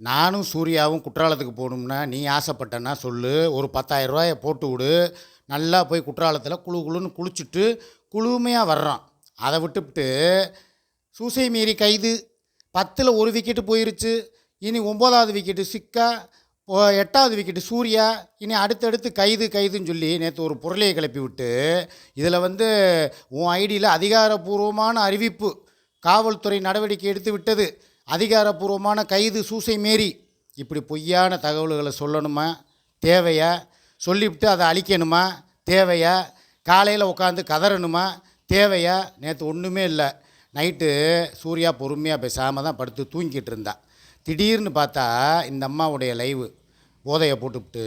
நானும் சூர்யாவும் குற்றாலத்துக்கு போகணும்னா நீ ஆசைப்பட்டனா சொல்லு. ஒரு பத்தாயிரரூவாயை போட்டு விடு. நல்லா போய் குற்றாலத்தில் குளு குளுன்னு குளிச்சுட்டு குழுமையாக வர்றான். அதை விட்டுவிட்டு சூசை மீறி கைது. பத்தில் ஒரு விக்கெட்டு போயிருச்சு. இனி ஒம்போதாவது விக்கெட்டு சிக்கா ஓ, எட்டாவது விக்கெட்டு சூர்யா. இனி அடுத்தடுத்து கைது கைதுன்னு சொல்லி நேற்று ஒரு பொருளையை கிளப்பி விட்டு இதில் வந்து உன் ஐடியில் அதிகாரப்பூர்வமான அறிவிப்பு. காவல்துறை நடவடிக்கை எடுத்து விட்டது. அதிகாரப்பூர்வமான கைது சூசை மேரி. இப்படி பொய்யான தகவல்களை சொல்லணுமா? தேவையா? சொல்லிவிட்டு அதை அழிக்கணுமா? தேவையா? காலையில் உட்காந்து கதறணுமா? தேவையா? நேற்று ஒன்றுமே இல்லை. நைட்டு சூர்யா பொறுமையாக பேசாமல் தான் படுத்து தூங்கிட்டு இருந்தா. திடீர்னு பார்த்தா இந்த அம்மாவுடைய லைவு. போதையை போட்டுவிட்டு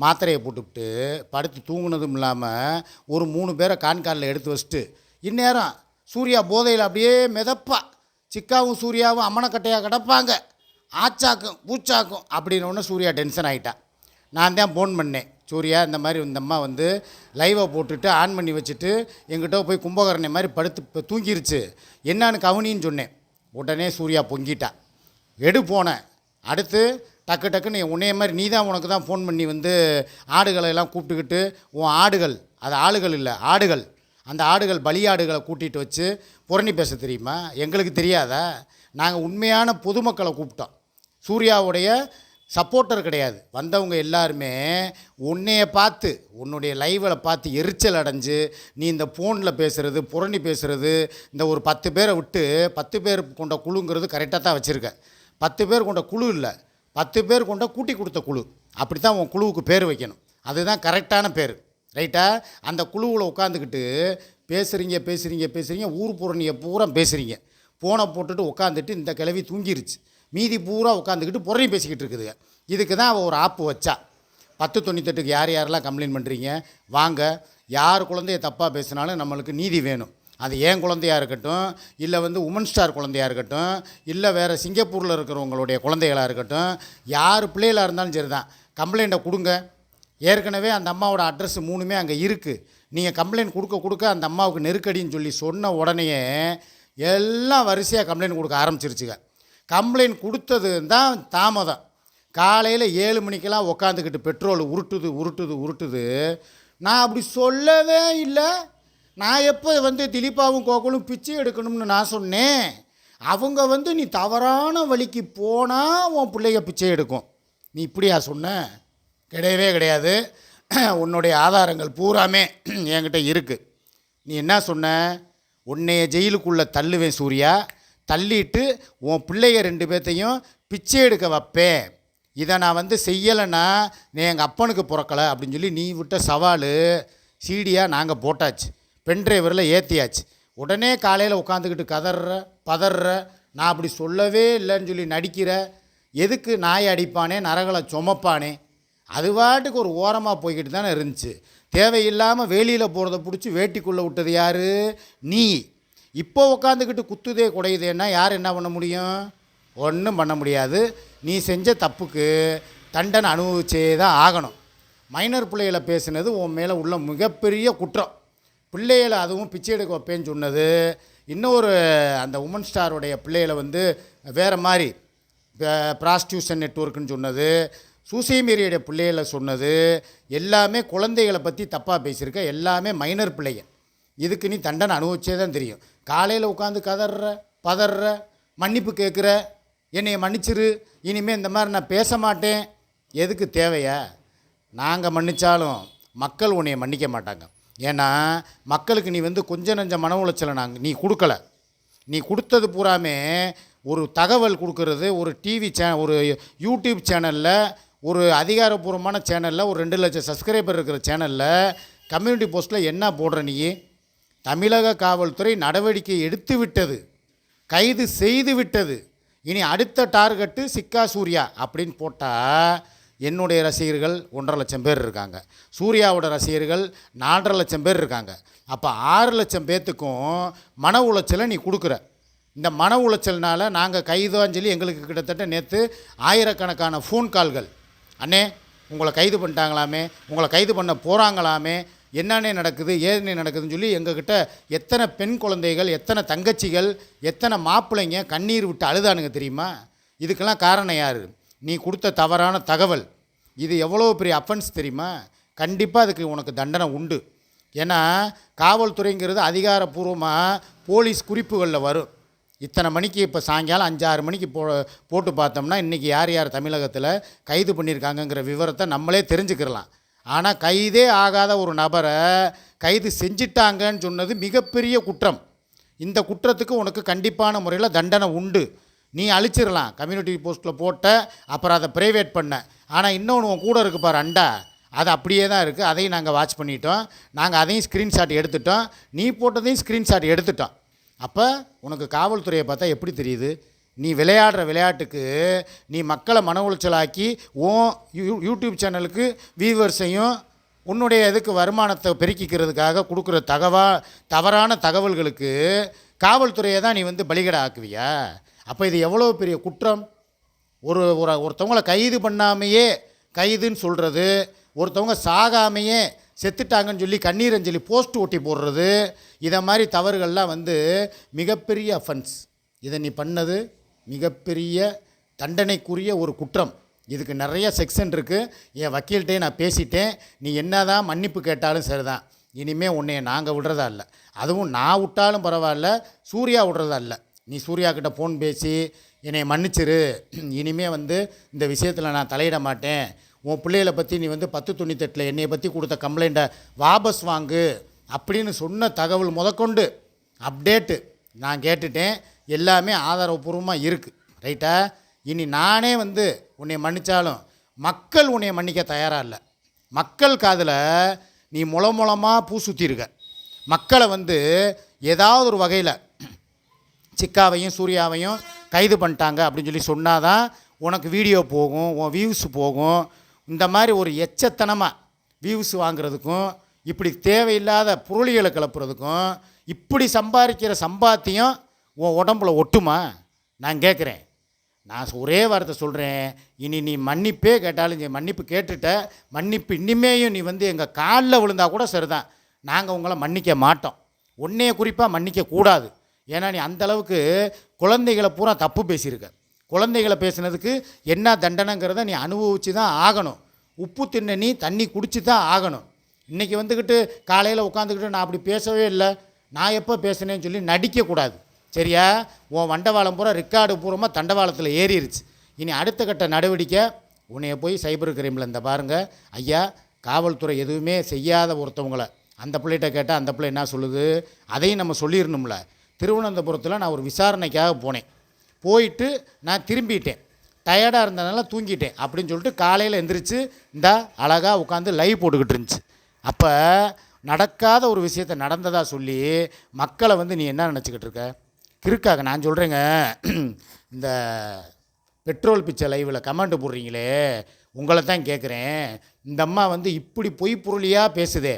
மாத்திரையை போட்டுவிட்டு படுத்து தூங்கினதும் இல்லாமல் ஒரு மூணு பேரை கான்காலில் எடுத்து வச்சுட்டு இந்நேரம் சூர்யா போதையில் அப்படியே மிதப்பா. சிக்காவும் சூர்யாவும் அம்மனக்கட்டையாக கிடப்பாங்க. ஆச்சாக்கும் பூச்சாக்கும் அப்படின்னு சூர்யா டென்ஷன் ஆகிட்டா நான் தான் ஃபோன் பண்ணேன். சூர்யா இந்த மாதிரி இந்த அம்மா வந்து லைவை போட்டுட்டு ஆன் பண்ணி வச்சுட்டு எங்கிட்ட போய் கும்பகரணை மாதிரி படுத்து இப்போ தூங்கிருச்சு. என்னான்னு கவனின்னு சொன்னேன். உடனே சூர்யா பொங்கிட்டா. எடு போனேன் அடுத்து டக்கு டக்குன்னு உன்னைய மாதிரி நீ தான் உனக்கு தான் ஃபோன் பண்ணி வந்து ஆடுகளை எல்லாம் கூப்பிட்டுக்கிட்டு உன் ஆடுகள் அது ஆளுகள் இல்லை ஆடுகள். அந்த ஆடுகள் பலியாடுகளை கூட்டிகிட்டு வச்சு புரணி பேச தெரியுமா? எங்களுக்கு தெரியாதா. நாங்கள் உண்மையான பொதுமக்களை கூப்பிட்டோம். சூர்யாவுடைய சப்போர்ட்டர் கிடையாது. வந்தவங்க எல்லாருமே உன்னைய பார்த்து உன்னுடைய லைவில் பார்த்து எரிச்சல் அடைஞ்சு நீ இந்த ஃபோனில் பேசுகிறது புரணி பேசுகிறது இந்த ஒரு பத்து பேரை விட்டு பத்து பேர் கொண்ட குழுங்கிறது கரெக்டாக தான் வச்சுருக்க. பத்து பேர் கொண்ட குழு இல்லை. பத்து பேர் கொண்ட கூட்டி கொடுத்த குழு. அப்படி தான் உன் குழுவுக்கு பேர் வைக்கணும். அதுதான் கரெக்டான பேர். ரைட்டா? அந்த குழுவில் உட்காந்துக்கிட்டு பேசுகிறீங்க பேசுகிறீங்க பேசுகிறீங்க ஊர் புறணியை பூரா பேசுகிறீங்க ஃபோனை போட்டுட்டு உட்காந்துட்டு இந்த கிழவி தூங்கிருச்சு. மீதி பூரா உட்காந்துக்கிட்டு புறணி பேசிக்கிட்டு இருக்குதுங்க இதுக்கு தான் அவள் ஒரு ஆப்பு வச்சா. பத்து தொண்ணூத்தெட்டுக்கு யார் யாரெல்லாம் கம்ப்ளைண்ட் பண்ணுறீங்க வாங்க. யார் குழந்தைய தப்பாக பேசினாலும் நம்மளுக்கு நீதி வேணும். அது ஏன் குழந்தையா இருக்கட்டும் இல்லை வந்து உமன் ஸ்டார் குழந்தையா இருக்கட்டும் இல்லை வேறு சிங்கப்பூரில் இருக்கிறவங்களுடைய குழந்தைகளாக இருக்கட்டும் யார் பிள்ளைகளாக இருந்தாலும் சரி தான் கம்ப்ளைண்ட்டை கொடுங்க. ஏற்கனவே அந்த அம்மாவோட அட்ரஸ் மூணுமே அங்கே இருக்குது நீங்கள் கம்ப்ளைண்ட் கொடுக்க கொடுக்க அந்த அம்மாவுக்கு நெருக்கடின்னு சொல்லி சொன்ன உடனேயே எல்லாம் வரிசையாக கம்ப்ளைண்ட் கொடுக்க ஆரம்பிச்சிருச்சுங்க. கம்ப்ளைண்ட் கொடுத்தது தான் தாமதம். காலையில் ஏழு மணிக்கெல்லாம் உக்காந்துக்கிட்டு பெட்ரோல் உருட்டுது உருட்டுது உருட்டுது. நான் அப்படி சொல்லவே இல்லை. நான் எப்போ வந்து திலீப்பாவும் கோகுலும் பிச்சை எடுக்கணும்னு நான் சொன்னேன். அவங்க வந்து நீ தவறான வழிக்கு போனால் உன் பிள்ளைய பிச்சை எடுக்கும். நீ இப்படியா சொன்ன? கிடையவே கிடையாது. உன்னுடைய ஆதாரங்கள் பூராமே என்கிட்ட இருக்குது நீ என்ன சொன்ன? உன்னைய ஜெயிலுக்குள்ளே தள்ளுவேன் சூர்யா. தள்ளிட்டு உன் பிள்ளைய ரெண்டு பேர்த்தையும் பிச்சை எடுக்க வைப்பேன். இதை நான் வந்து செய்யலைன்னா நீ எங்கள் அப்பனுக்கு பிறக்கலை அப்படின்னு சொல்லி நீ விட்ட சவால் சீடியாக நாங்கள் போட்டாச்சு. பென் டிரைவரில் ஏற்றியாச்சு உடனே காலையில் உட்காந்துக்கிட்டு கதற பதற நான் அப்படி சொல்லவே இல்லைன்னு சொல்லி நடிக்கிற எதுக்கு நாய் அடிப்பானே நரகளை சுமப்பானே அது பாட்டுக்கு ஒரு ஓரமாக போய்கிட்டு தானே இருந்துச்சு. தேவையில்லாமல் வேலியில் போகிறத பிடிச்சி வேட்டிக்குள்ளே விட்டது யார்? நீ. இப்போ உட்காந்துக்கிட்டு குத்துதே குடையுதேன்னா யார் என்ன பண்ண முடியும்? ஒன்றும் பண்ண முடியாது. நீ செஞ்ச தப்புக்கு தண்டனை அனுபவிச்சே தான் ஆகணும். மைனர் பிள்ளைகளை பேசுனது உன் மேலே உள்ள மிகப்பெரிய குற்றம். பிள்ளைகளை அதுவும் பிச்சை எடுக்க வைப்பேன்னு சொன்னது. இன்னொரு அந்த உமன் ஸ்டாருடைய பிள்ளைகளை வந்து வேறு மாதிரி ப்ராஸ்டியூஷன் நெட்ஒர்க்குன்னு சொன்னது. சூசைமேரியுடைய பிள்ளைகளை சொன்னது எல்லாமே குழந்தைகளை பற்றி தப்பாக பேசியிருக்க எல்லாமே மைனர் பிள்ளைங்க இதுக்கு நீ தண்டனை அனுபவிச்சே தான் தெரியும். காலையில் உட்காந்து கதற பதற மன்னிப்பு கேட்குற என்னையை மன்னிச்சிரு இனிமேல் இந்த மாதிரி நான் பேச மாட்டேன். எதுக்கு தேவையா? நாங்கள் மன்னிச்சாலும் மக்கள் உன்னை மன்னிக்க மாட்டாங்க. ஏன்னா மக்களுக்கு நீ வந்து கொஞ்ச நஞ்ச மன உளைச்சலை நாங்கள் நீ கொடுக்கல. நீ கொடுத்தது பூராமே ஒரு தகவல் கொடுக்கறது ஒரு டிவி சே ஒரு யூடியூப் சேனலில் ஒரு அதிகாரப்பூர்வமான சேனலில் ஒரு ரெண்டு லட்சம் சப்ஸ்கிரைபர் இருக்கிற சேனலில் கம்யூனிட்டி போஸ்ட்டில் என்ன போடுற நீ? தமிழக காவல்துறை நடவடிக்கை எடுத்து விட்டது. கைது செய்து விட்டது. இனி அடுத்த டார்கெட்டு சிக்கா சூர்யா அப்படின்னு போட்டால் என்னுடைய ரசிகர்கள் ஒன்றரை லட்சம் பேர் இருக்காங்க. சூர்யாவோட ரசிகர்கள் நாலரை லட்சம் பேர் இருக்காங்க. அப்போ ஆறு லட்சம் பேர்த்துக்கும் மன உளைச்சலை நீ கொடுக்குற. இந்த மன உளைச்சல்னால் நாங்கள் கைதுவான்னு சொல்லி எங்களுக்கு கிட்டத்தட்ட நேற்று ஆயிரக்கணக்கான ஃபோன் கால்கள் அண்ணே உங்களை கைது பண்ணிட்டாங்களாமே உங்களை கைது பண்ண போகிறாங்களாமே என்னன்னே நடக்குது ஏதுனே நடக்குதுன்னு சொல்லி எங்ககிட்ட எத்தனை பெண் குழந்தைகள் எத்தனை தங்கச்சிகள் எத்தனை மாப்பிள்ளைங்க கண்ணீர் விட்டு அழுதானுங்க தெரியுமா? இதுக்கெல்லாம் காரணம் யார்? நீ கொடுத்த தவறான தகவல். இது எவ்வளோ பெரிய அஃபென்ஸ் தெரியுமா? கண்டிப்பாக அதுக்கு உனக்கு தண்டனை உண்டு. ஏன்னா காவல்துறைங்கிறது அதிகாரப்பூர்வமாக போலீஸ் குறிப்புகளில் வரும். இத்தனை மணிக்கு இப்போ சாயங்காலம் அஞ்சாறு மணிக்கு போ போட்டு பார்த்தோம்னா இன்றைக்கி யார் யார் தமிழகத்தில் கைது பண்ணியிருக்காங்கங்கிற விவரத்தை நம்மளே தெரிஞ்சுக்கிடலாம் ஆனால் கைதே ஆகாத ஒரு நபரை கைது செஞ்சிட்டாங்கன்னு சொன்னது மிகப்பெரிய குற்றம். இந்த குற்றத்துக்கு உனக்கு கண்டிப்பான முறையில் தண்டனை உண்டு. நீ அழிச்சிடலாம் கம்யூனிட்டி போஸ்ட்டில் போட்ட அப்புறம் அதை ப்ரைவேட் பண்ண. ஆனால் இன்னொன்று உன் கூட இருக்கு பாரு அண்டா. அது அப்படியே தான் இருக்குது அதையும் நாங்கள் வாட்ச் பண்ணிட்டோம். நாங்கள் அதையும் ஸ்க்ரீன்ஷாட் எடுத்துட்டோம். நீ போட்டதையும் ஸ்க்ரீன்ஷாட் எடுத்துட்டோம். அப்போ உனக்கு காவல்துறையை பார்த்தா எப்படி தெரியுது? நீ விளையாடுற விளையாட்டுக்கு நீ மக்களை மன உளைச்சலாக்கி ஓ யூ யூடியூப் சேனலுக்கு வியூவர்ஸையும் உன்னுடைய இதுக்கு வருமானத்தை பெருக்கிக்கிறதுக்காக கொடுக்குற தகவா தவறான தகவல்களுக்கு காவல்துறையை தான் நீ வந்து பலிகடை ஆக்குவியா? அப்போ இது எவ்வளோ பெரிய குற்றம்? ஒரு ஒரு ஒருத்தவங்கள கைது பண்ணாமையே கைதுன்னு சொல்கிறது ஒருத்தவங்க சாகாமையே செத்துட்டாங்கன்னு சொல்லி கண்ணீர் அஞ்சலி போஸ்ட் ஒட்டி போடுறது இதை மாதிரி தவறுகள்லாம் வந்து மிகப்பெரிய அஃபென்ஸ் இதை நீ பண்ணது மிகப்பெரிய தண்டனைக்குரிய ஒரு குற்றம். இதுக்கு நிறைய செக்ஷன் இருக்குது என் வக்கீல்கிட்டே நான் பேசிட்டேன். நீ என்ன தான் மன்னிப்பு கேட்டாலும் சரிதான். இனிமேல் உன்னைய நாங்கள் விடுறதா இல்லை. அதுவும் நான் விட்டாலும் பரவாயில்ல சூர்யா விடுறதா இல்லை. நீ சூர்யா கிட்ட ஃபோன் பேசி என்னை மன்னிச்சிரு. இனிமே வந்து இந்த விஷயத்தில் நான் தலையிட மாட்டேன். உன் பிள்ளைகளை பற்றி நீ வந்து பத்து துணி தட்டில் என்னையை பற்றி கொடுத்த கம்ப்ளைண்ட்டை வாபஸ் வாங்கு அப்படின்னு சொன்ன தகவல் முதற்கொண்டு அப்டேட்டு நான் கேட்டுட்டேன். எல்லாமே ஆதாரபூர்வமாக இருக்குது ரைட்டா இனி நானே வந்து உன்னை மன்னித்தாலும் மக்கள் உன்னை மன்னிக்க தயாராக இல்லை. மக்கள் காதில் நீ முள மூலமாக பூ சுற்றிருக்க மக்களை வந்து ஏதாவது ஒரு வகையில் சிக்காவையும் சூர்யாவையும் கைது பண்ணிட்டாங்க அப்படின்னு சொல்லி சொன்னாதான் உனக்கு வீடியோ போகும் உன் வியூஸ் போகும் இந்த மாதிரி ஒரு எச்சத்தனமாக வியூஸ் வாங்குறதுக்கும் இப்படி தேவையில்லாத புரளிகளை கிளப்புறதுக்கும் இப்படி சம்பாதிக்கிற சம்பாத்தியம் உன் உடம்புல ஒட்டுமா? நான் கேட்குறேன். நான் ஒரே வார்த்தை சொல்கிறேன் இனி நீ மன்னிப்பே கேட்டாலும் நீ மன்னிப்பு கேட்டுட்ட மன்னிப்பு இனிமேயும் நீ வந்து எங்கள் காலில் விழுந்தா கூட சரிதான். நாங்கள் உங்களை மன்னிக்க மாட்டோம். உன்னைய குறிப்பாக மன்னிக்க கூடாது. ஏன்னா நீ அந்த அளவுக்கு குழந்தைகளை பூரா தப்பு பேசியிருக்க. குழந்தைகளை பேசுனதுக்கு என்ன தண்டனைங்கிறத நீ அனுபவித்து தான் ஆகணும். உப்பு தின்ன நீ தண்ணி குடிச்சு தான் ஆகணும். இன்றைக்கி வந்துக்கிட்டு காலையில் உட்காந்துக்கிட்டு நான் அப்படி பேசவே இல்லை. நான் எப்போ பேசுனேன்னு சொல்லி நடிக்கக்கூடாது சரியா? உன் வண்டவாளம் பூரா ரெக்கார்டு பூர்வமாக தண்டவாளத்தில் ஏறிடுச்சு இனி அடுத்த கட்ட நடவடிக்கை உன்னைய போய் சைபர் கிரைமில் இந்த பாருங்கள் ஐயா காவல்துறை எதுவுமே செய்யாத ஒருத்தவங்கள. அந்த பிள்ளைகிட்ட கேட்டால் அந்த பிள்ளை என்ன சொல்லுது? அதையும் நம்ம சொல்லிடணும்ல. திருவனந்தபுரத்தில் நான் ஒரு விசாரணைக்காக போனேன். போயிட்டு நான் திரும்பிட்டேன். டயர்டாக இருந்ததுனால தூங்கிட்டேன். அப்படின்னு சொல்லிட்டு காலையில் எந்திரிச்சு இந்த அழகாக உட்காந்து லைவ் போட்டுக்கிட்டு இருந்துச்சு. அப்போ நடக்காத ஒரு விஷயத்தை நடந்ததாக சொல்லி மக்களை வந்து நீ என்ன நினச்சிக்கிட்டு இருக்க? கிறுக்காக நான் சொல்கிறேங்க இந்த பெட்ரோல் பிச்சை லைவில் கமெண்ட் போடுறீங்களே உங்களை தான் கேட்குறேன் இந்த அம்மா வந்து இப்படி பொய் பொருளியாக பேசுதே.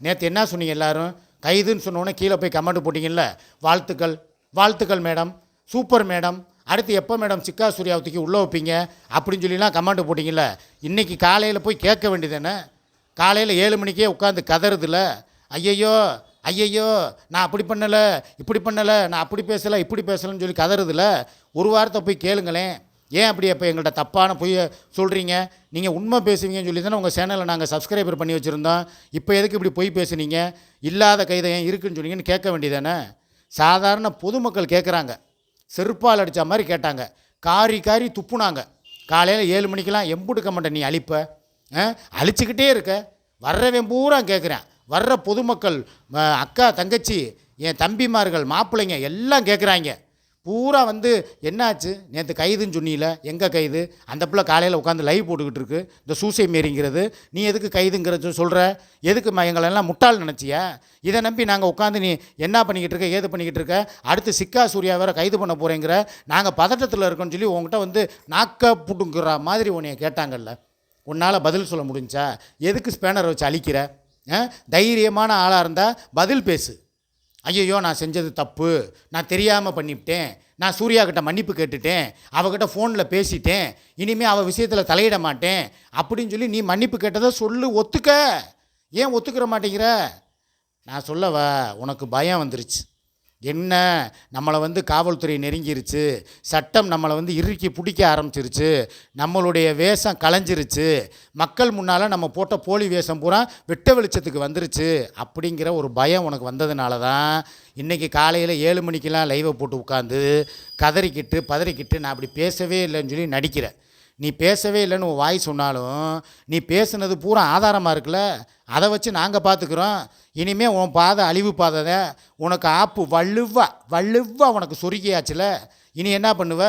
நேற்று என்ன சொன்னீங்க எல்லாரும்? கைதுன்னு சொன்னோன்னே கீழே போய் கமெண்ட் போட்டிங்கல்ல? வாழ்த்துக்கள். வாழ்த்துக்கள் மேடம் சூப்பர் மேடம் அடுத்து எப்போ மேடம் சிக்கா சூர்யாவத்துக்கு உள்ளே வைப்பீங்க அப்படின்னு சொல்லிலாம் கமெண்ட் போட்டிங்கல்ல இன்றைக்கி காலையில் போய் கேட்க வேண்டியதானே காலையில் ஏழு மணிக்கே உட்காந்து கதறதில்ல ஐயையோ ஐயையோ நான் அப்படி பண்ணலை இப்படி பண்ணலை நான் அப்படி பேசலை இப்படி பேசலைன்னு சொல்லி கதறுதுல ஒரு வாரத்தை போய் கேளுங்களேன். ஏன் அப்படி அப்போ எங்கள்கிட்ட தப்பான பொய் சொல்கிறீங்க நீங்கள் உண்மை பேசுவீங்கன்னு சொல்லி தானே உங்கள் சேனலை நாங்கள் சப்ஸ்கிரைபர் பண்ணி வச்சுருந்தோம். இப்போ எதுக்கு இப்படி பொய் பேசுனீங்க? இல்லாத கைதை ஏன் இருக்குன்னு சொன்னீங்கன்னு கேட்க வேண்டியதானே சாதாரண பொதுமக்கள் கேட்குறாங்க. செருப்பால் அடித்த மாதிரி கேட்டாங்க. காரி காரி துப்புனாங்க. காலையில் ஏழு மணிக்கெல்லாம் எம்புட்டு கமெண்ட்டை நீ அழிப்ப. ஆ? இருக்க. வர்றவன் பூரா கேட்குறேன் வர்ற பொதுமக்கள் அக்கா தங்கச்சி என் தம்பிமார்கள் மாப்பிள்ளைங்க எல்லாம் கேட்குறாங்க பூரா வந்து என்னாச்சு? நேற்று கைதுன்னு சொன்னியில் எங்கே கைது? அந்த பிள்ளை காலையில் உட்காந்து லைவ் போட்டுக்கிட்டு இருக்கு. இந்த சூசை மேரிங்கிறது. நீ எதுக்கு கைதுங்கிறது சொல்கிற எதுக்கு ம- எங்களெல்லாம் முட்டாள் நினச்சியா? இதை நம்பி நாங்கள் உட்காந்து நீ என்ன பண்ணிக்கிட்டு இருக்க ஏது பண்ணிக்கிட்டு இருக்க? அடுத்து சிக்கா சூர்யா வேற கைது பண்ண போகிறேங்கிற நாங்கள் பதட்டத்தில் இருக்கோம்னு சொல்லி உங்ககிட்ட வந்து நாக்க புட்டுங்கிற மாதிரி உன்னைய கேட்டாங்கல்ல. உன்னால் பதில் சொல்ல முடிஞ்சா? எதுக்கு ஸ்பேனரை வச்சு அழிக்கிற? ஆ? தைரியமான ஆளாக இருந்தால் பதில் பேசு. ஐயையோ நான் செஞ்சது தப்பு. நான் தெரியாமல் பண்ணிவிட்டேன். நான் சூர்யா கிட்ட மன்னிப்பு கேட்டுட்டேன். அவகிட்ட ஃபோனில் பேசிட்டேன். இனிமேல் அவள் விஷயத்தில் தலையிட மாட்டேன். அப்படின்னு சொல்லி நீ மன்னிப்பு கேட்டதை சொல்லு ஒத்துக்க. ஏன் ஒத்துக்கிற மாட்டேங்கிற? நான் சொல்லவா உனக்கு பயம் வந்துருச்சு. என்ன நம்மளை வந்து காவல்துறை நெருங்கிருச்சு சட்டம் நம்மளை வந்து இறுக்கி பிடிக்க ஆரம்பிச்சிருச்சு நம்மளுடைய வேஷம் கலைஞ்சிருச்சு மக்கள் முன்னால் நம்ம போட்ட போலி வேஷம் பூரா வெட்ட வெளிச்சத்துக்கு வந்துருச்சு அப்படிங்கிற ஒரு பயம் உனக்கு வந்ததுனால தான் இன்றைக்கி காலையில் ஏழு மணிக்கெலாம் லைவை போட்டு உட்காந்து கதறிக்கிட்டு பதறிக்கிட்டு நான் அப்படி பேசவே இல்லைன்னு சொல்லி நடிக்கிறேன். நீ பேசவே இல்லைன்னு உன் வாய் சொன்னாலும் நீ பேசுனது பூரா ஆதாரமாக இருக்குல்ல? அதை வச்சு நாங்கள் பார்த்துக்குறோம் இனிமேல் உன் பாதை அழிவு பாதை தான். உனக்கு ஆப்பு வள்ளுவா வள்ளுவா உனக்கு சொருகியாச்சுல. இனி என்ன பண்ணுவ?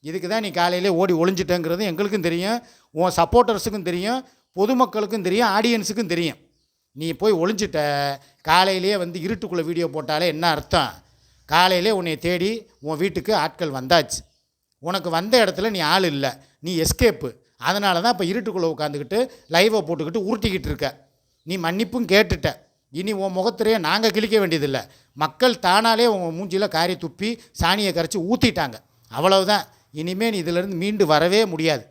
இதுக்கு தான் நீ காலையிலே ஓடி ஒளிஞ்சிட்டேங்கிறது எங்களுக்கும் தெரியும். உன் சப்போர்ட்டர்ஸுக்கும் தெரியும். பொதுமக்களுக்கும் தெரியும். ஆடியன்ஸுக்கும் தெரியும். நீ போய் ஒளிஞ்சிட்ட காலையிலேயே வந்து இருட்டுக்குள்ளே வீடியோ போட்டாலே என்ன அர்த்தம்? காலையிலே உன்னை தேடி உன் வீட்டுக்கு ஆட்கள் வந்தாச்சு. உனக்கு வந்த இடத்துல நீ ஆள் இல்லை. நீ எஸ்கேப்பு அதனால தான் இப்போ இருட்டுக்குள்ளே உட்காந்துக்கிட்டு லைவை போட்டுக்கிட்டு உருட்டிக்கிட்டு இருக்க. நீ மன்னிப்பும் கேட்டுட்ட. இனி உன் முகத்திலேயே நாங்கள் கிழிக்க வேண்டியதில்லை. மக்கள் தானாலே உன் மூஞ்சியில் காரி துப்பி சாணியை கரைச்சி ஊற்றிட்டாங்க அவ்வளவுதான். இனிமேல் நீ இதிலேருந்து மீண்டு வரவே முடியாது.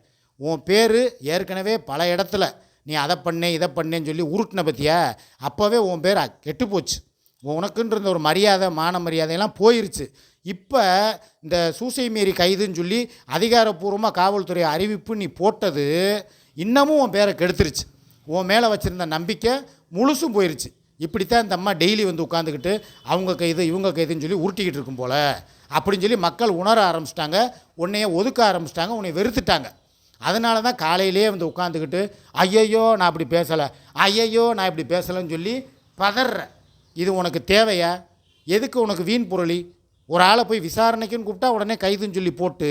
உன் பேர் ஏற்கனவே பல இடத்துல. நீ அதை பண்ணேன் இதை பண்ணேன்னு சொல்லி உருட்டின பற்றியா அப்போவே உன் பேர் கெட்டு போச்சு. உனக்குன்ற ஒரு மரியாதை மான மரியாதையெல்லாம் போயிருச்சு. இப்போ இந்த சூசை மீறி கைதுன்னு சொல்லி அதிகாரப்பூர்வமாக காவல்துறை அறிவிப்பு நீ போட்டது இன்னமும் உன் பேரை கெடுத்துருச்சு. உன் மேலே வச்சுருந்த நம்பிக்கை முழுசும் போயிருச்சு. இப்படித்தான் இந்த அம்மா டெய்லி வந்து உட்காந்துக்கிட்டு அவங்க கைது இவங்க கைதுன்னு சொல்லி உருட்டிக்கிட்டு இருக்கும் போல். அப்படின்னு சொல்லி மக்கள் உணர ஆரம்பிச்சிட்டாங்க. உன்னைய ஒதுக்க ஆரம்பிச்சிட்டாங்க. உன்னை வெறுத்துட்டாங்க. அதனால தான் காலையிலே வந்து உட்காந்துக்கிட்டு ஐயையோ நான் இப்படி பேசலை. ஐயையோ நான் இப்படி பேசலைன்னு சொல்லி பதற இது உனக்கு தேவையா? எதுக்கு உனக்கு வீண் பொருளி? ஒரு ஆளை போய் விசாரணைக்குன்னு கூப்பிட்டா உடனே கைதுன்னு சொல்லி போட்டு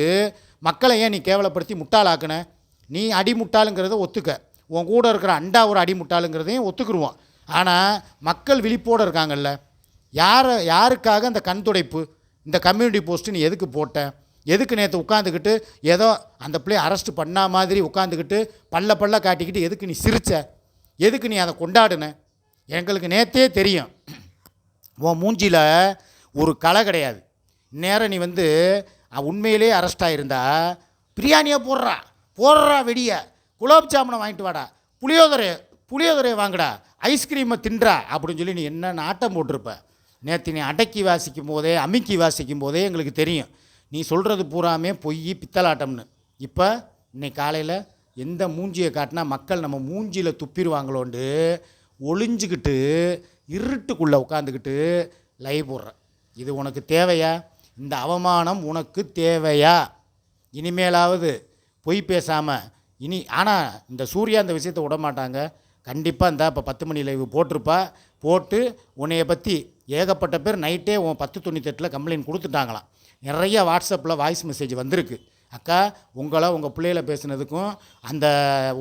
மக்களை ஏன் நீ கேவலப்படுத்தி முட்டாளாக்குன? நீ அடிமுட்டாளுங்கிறத ஒத்துக்க. உன் கூட இருக்கிற அண்டா ஒரு அடி முட்டாளுங்கிறதையும் ஒத்துக்குருவோம் ஆனால் மக்கள் விழிப்போடு இருக்காங்கல்ல. யாரை யாருக்காக அந்த கண் துடைப்பு? இந்த கம்யூனிட்டி போஸ்ட்டு நீ எதுக்கு போட்ட? எதுக்கு நேற்று உட்காந்துக்கிட்டு ஏதோ அந்த பிள்ளைய அரெஸ்ட் பண்ணா மாதிரி உட்காந்துக்கிட்டு பல்ல பல்ல காட்டிக்கிட்டு எதுக்கு நீ சிரிச்ச? எதுக்கு நீ அதை கொண்டாடுன? எங்களுக்கு நேத்தே தெரியும். உன் மூஞ்சியில் ஒரு களை கிடையாது. நேரம் நீ வந்து உண்மையிலே அரெஸ்ட் ஆகிருந்தா பிரியாணியை போடுறா போடுறா வெடிய குலோப் ஜாமுனை வாங்கிட்டு வாடா புளியோதரை புளியோதரையை வாங்குடா ஐஸ்கிரீமை தின்றா அப்படின்னு சொல்லி நீ என்ன ஆட்டம் போட்டிருப்ப. நேற்று நீ அடக்கி வாசிக்கும் போதே அமுக்கி வாசிக்கும் போதே எங்களுக்கு தெரியும். நீ சொல்கிறது பூராமே பொய் பித்தலாட்டம்னு. இப்போ இன்னைக்கு காலையில் எந்த மூஞ்சியை காட்டினா மக்கள் நம்ம மூஞ்சியில் துப்பிடுவாங்களோண்டு ஒளிஞ்சிக்கிட்டு இருட்டுக்குள்ளே உட்காந்துக்கிட்டு லைவ் போடுறேன். இது உனக்கு தேவையா? இந்த அவமானம் உனக்கு தேவையா? இனிமேலாவது பொய் பேசாமல் இனி ஆனால் இந்த சூர்யா இந்த விஷயத்தை விட மாட்டாங்க. கண்டிப்பாக இந்த இப்போ பத்து மணி லைவ் போட்டிருப்பா. போட்டு உன்னைய பற்றி ஏகப்பட்ட பேர் நைட்டே உன் பத்து தொண்ணூத்தெட்டில் கம்ப்ளைண்ட் கொடுத்துட்டாங்களாம். நிறைய வாட்ஸ்அப்பில் வாய்ஸ் மெசேஜ் வந்திருக்கு. அக்கா உங்களை உங்கள் பிள்ளையில பேசுனதுக்கும் அந்த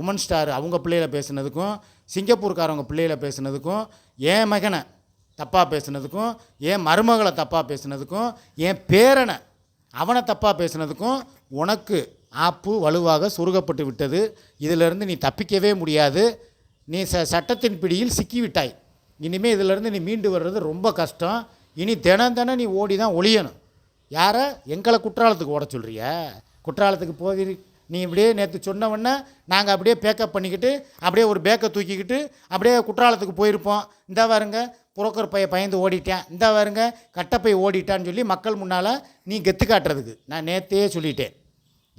உமன் ஸ்டார் அவங்க பிள்ளையில பேசுனதுக்கும் சிங்கப்பூர்காரவங்க பிள்ளையில பேசுனதுக்கும் என் மகனை தப்பாக பேசுனதுக்கும் என் மருமகளை தப்பாக பேசுனதுக்கும் என் பேரனை அவனை தப்பாக பேசுனதுக்கும் உனக்கு ஆப்பு வலுவாக சுருகப்பட்டு விட்டது. இதிலிருந்து நீ தப்பிக்கவே முடியாது. நீ ச சட்டத்தின் பிடியில் சிக்கிவிட்டாய் இனிமேல் இதிலிருந்து நீ மீண்டு வர்றது ரொம்ப கஷ்டம். இனி தினம் தினம் நீ ஓடி தான் ஒளியணும். யாரை? எங்களை குற்றாலத்துக்கு ஓட சொல்கிறிய குற்றாலத்துக்கு போகிறீ நீ இப்படியே நேற்று சொன்னவொன்னே நாங்கள் அப்படியே பேக்கப் பண்ணிக்கிட்டு அப்படியே ஒரு பேக்கை தூக்கிக்கிட்டு அப்படியே குற்றாலத்துக்கு போயிருப்போம். இந்த பாருங்க புரோக்கர் பைய பயந்து ஓடிட்டேன். இந்த பாருங்க கட்டப்பை ஓடிட்டான்னு சொல்லி மக்கள் முன்னால் நீ கெத்து காட்டுறதுக்கு நான் நேற்றே சொல்லிட்டேன்.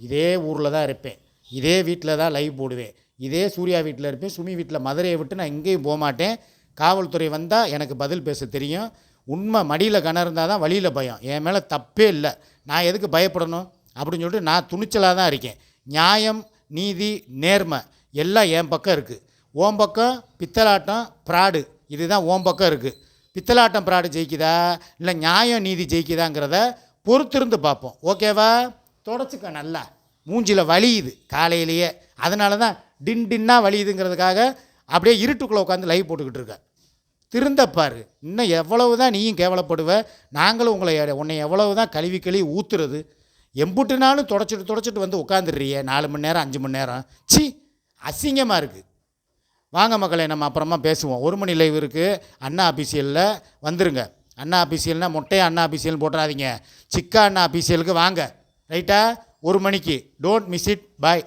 இதே ஊரில் தான் இருப்பேன். இதே வீட்டில் தான் லைவ் போடுவேன். இதே சூர்யா வீட்டில் இருப்பேன். சுமி வீட்டில் மதுரையை விட்டு நான் எங்கேயும் போக மாட்டேன். காவல்துறை வந்தால் எனக்கு பதில் பேச தெரியும். உண்மை மடியில் கணம் இருந்தால் தான் வழியில் பயம். என் மேலே தப்பே இல்லை. நான் எதுக்கு பயப்படணும்? அப்படின்னு சொல்லிட்டு நான் துணிச்சலாக தான் இருக்கேன். நியாயம் நீதி நேர்மை எல்லாம் என் பக்கம் இருக்குது ஓம் பக்கம் பித்தலாட்டம் ப்ராடு. இதுதான் ஓம் பக்கம் இருக்குது பித்தலாட்டம் ப்ராடு ஜெயிக்குதா? இல்லை நியாயம் நீதி ஜெயிக்குதாங்கிறத பொறுத்திருந்து பார்ப்போம். ஓகேவா தொடச்சிக்க நல்லா. மூஞ்சில் வலியுது காலையிலேயே. அதனால தான் டின் டின்னா வலியுதுங்கிறதுக்காக அப்படியே இருட்டுக்குள்ளே உட்காந்து லைவ் போட்டுக்கிட்டு இருக்க. திருந்தப்பார் இன்னும் எவ்வளவு தான் நீயும் கேவலப்படுவ நாங்களும் உங்களை உன்னை எவ்வளவு தான் கழுவி கழுவி ஊற்றுறது எம்புட்டுனாலும் தொடச்சிட்டு தொடச்சிட்டு வந்து உட்காந்துடுறியே நாலு மணி நேரம் அஞ்சு மணி நேரம். சி அசிங்கமாக இருக்குது வாங்க மக்களை நம்ம அப்புறமா பேசுவோம். ஒரு மணி லைவ் இருக்குது அண்ணா அபிஷியலில் வந்துருங்க. அண்ணா அபிஷியல்னா மொட்டையா அண்ணா அபிஷியல் போட்டுறாதீங்க. சிக்கா அண்ணா அபிஷியலுக்கு வாங்க. ரைட்டா ஒரு மணிக்கு. Don't miss it bye